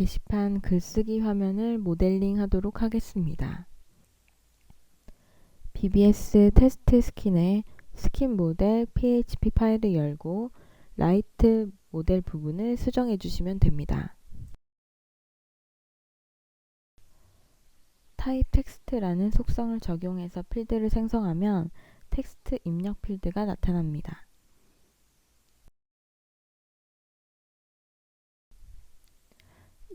게시판 글쓰기 화면을 모델링 하도록 하겠습니다. BBS 테스트 스킨의 스킨 모델 PHP 파일을 열고 라이트 모델 부분을 수정해 주시면 됩니다. 타입 텍스트라는 속성을 적용해서 필드를 생성하면 텍스트 입력 필드가 나타납니다.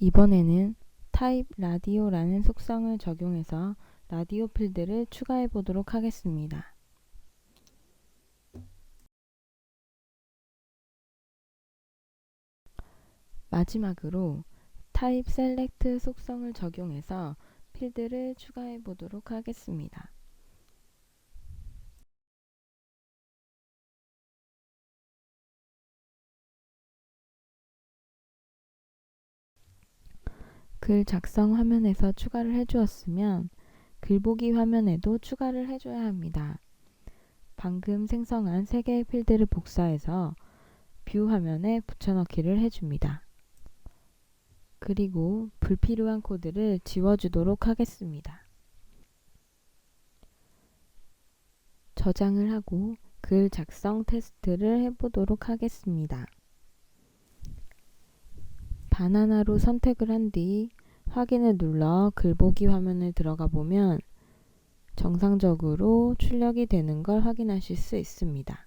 이번에는 타입 라디오라는 속성을 적용해서 라디오 필드를 추가해 보도록 하겠습니다. 마지막으로 타입 셀렉트 속성을 적용해서 필드를 추가해 보도록 하겠습니다. 글 작성 화면에서 추가를 해주었으면 글보기 화면에도 추가를 해줘야 합니다. 방금 생성한 3개의 필드를 복사해서 뷰 화면에 붙여넣기를 해줍니다. 그리고 불필요한 코드를 지워주도록 하겠습니다. 저장을 하고 글 작성 테스트를 해보도록 하겠습니다. 바나나로 선택을 한 뒤 확인을 눌러 글보기 화면을 들어가 보면 정상적으로 출력이 되는 걸 확인하실 수 있습니다.